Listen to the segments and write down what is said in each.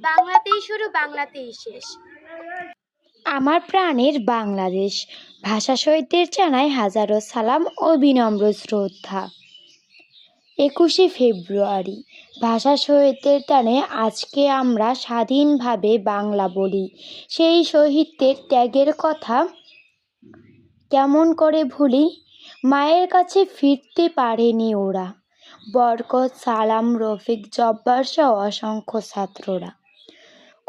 বাংলাতেই শুরু, বাংলাতেই শেষ। আমার প্রাণের বাংলাদেশ, ভাষা শহীদদের জানাই হাজারো সালাম ও বিনম্র শ্রদ্ধা। একুশে ফেব্রুয়ারি, ভাষা শহীদদের টানে আজকে আমরা স্বাধীনভাবে বাংলা বলি। সেই শহীদদের ত্যাগের কথা কেমন করে ভুলি? মায়ের কাছে ফিরতে পারেনি ওরা। বরকত, সালাম, রফিক, জব্বার সহ অসংখ্য ছাত্ররা।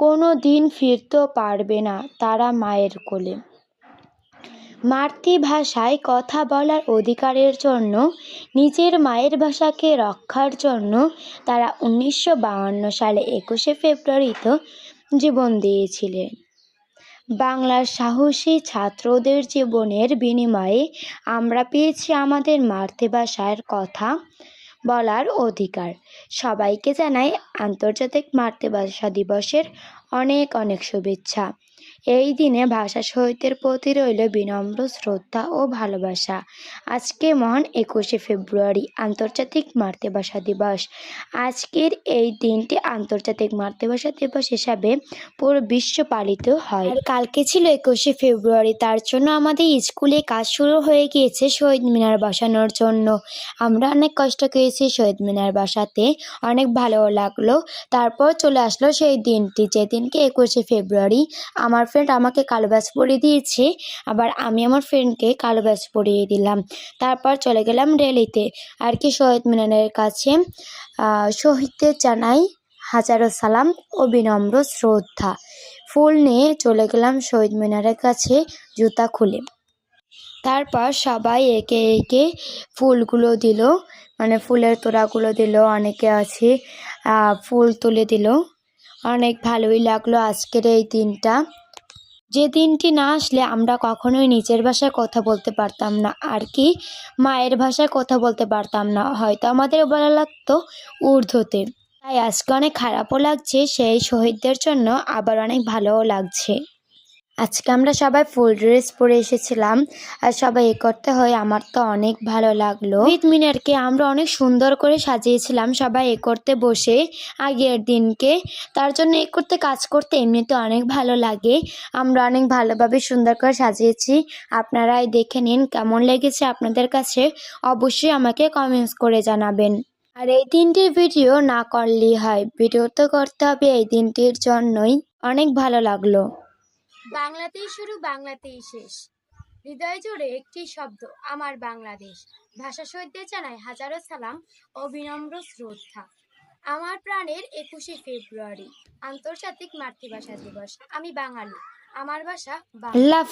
কোনো দিন ফিরতেও পারবে না তারা মায়ের কোলে। মাতৃভাষায় কথা বলার অধিকারের জন্য, নিজের মায়ের ভাষাকে রক্ষার জন্য তারা উনিশশো সালে একুশে ফেব্রুয়ারিতে জীবন দিয়েছিলেন। বাংলার সাহসী ছাত্রদের জীবনের বিনিময়ে আমরা পেয়েছি আমাদের মাতৃভাষার কথা। বলার অধিকার। সবাইকে জানাই আন্তর্জাতিক মাতৃভাষা দিবসের অনেক অনেক শুভেচ্ছা। এই দিনে ভাষা শহীদদের প্রতি রইল বিনম্র শ্রদ্ধা ও ভালোবাসা। আজকে মহান একুশে ফেব্রুয়ারি, আন্তর্জাতিক মাতৃভাষা দিবস। আজকের এই দিনটি আন্তর্জাতিক মাতৃভাষা দিবস হিসাবে পুরো বিশ্ব পালিত হয়। কালকে ছিল একুশে ফেব্রুয়ারি, তার জন্য আমাদের স্কুলে কাজ শুরু হয়ে গিয়েছে শহীদ মিনার বসানোর জন্য। আমরা অনেক কষ্ট করেছি শহীদ মিনার বসাতে, অনেক ভালো লাগল। তারপর চলে আসলো সেই দিনটি, যেদিনকে একুশে ফেব্রুয়ারি আমার ফ্রেন্ড আমাকে কালো ব্যাচ পরিয়ে দিয়েছে, আবার আমি আমার ফ্রেন্ডকে কালো ব্যাচ পরিয়ে দিলাম। তারপর চলে গেলাম রেলিতে আর কি শহীদ মিনারের কাছে শহীদদের জানাই হাজারো সালাম ও বিনম্র শ্রদ্ধা। ফুল নিয়ে চলে গেলাম শহীদ মিনারের কাছে জুতা খুলে। তারপর সবাই একে একে ফুলগুলো দিল মানে ফুলের তোড়াগুলো দিল, অনেকে আছে ফুল তুলে দিল। অনেক ভালোই লাগল আজকের এই দিনটা। যে দিনটি না আসলে আমরা কখনোই নিজের ভাষায় কথা বলতে পারতাম না, আর কি মায়ের ভাষায় কথা বলতে পারতাম না। হয়তো আমাদের বলা লাগতো ঊর্ধ্বতে তাই আজকে অনেক খারাপও লাগছে, সেই শহীদদের জন্য আবার অনেক ভালোও লাগছে। আজকে আমরা সবাই ফুল ড্রেস পরে এসেছিলাম আর সবাই এ করতে হয়, আমার তো অনেক ভালো লাগল। ঈদ মিনারকে আমরা অনেক সুন্দর করে সাজিয়েছিলাম সবাই এ করতে বসে আগের দিনকে। তার জন্য এ করতে, কাজ করতে এমনিতে অনেক ভালো লাগে। আমরা অনেক ভালোভাবে সুন্দর করে সাজিয়েছি। আপনারাই দেখে নিন কেমন লেগেছে আপনাদের কাছে। অবশ্যই আমাকে কমেন্টস করে জানাবেন। আর এই দিনটির ভিডিও না করলেই হয়। ভিডিও তো করতে হবে এই দিনটির জন্যই। অনেক ভালো লাগল। বাংলাতেই শুরু, বাংলাতেই শেষ। হৃদয় জুড়ে একটি শব্দ, আমার বাংলাদেশ। ভাষা শহীদদের জানাই হাজারো সালাম, অবিনম্র বিনম্র শ্রদ্ধা। আমার প্রাণের একুশে ফেব্রুয়ারি, আন্তর্জাতিক মাতৃভাষা দিবস। আমি বাঙালি, আমার ভাষা বাংলা।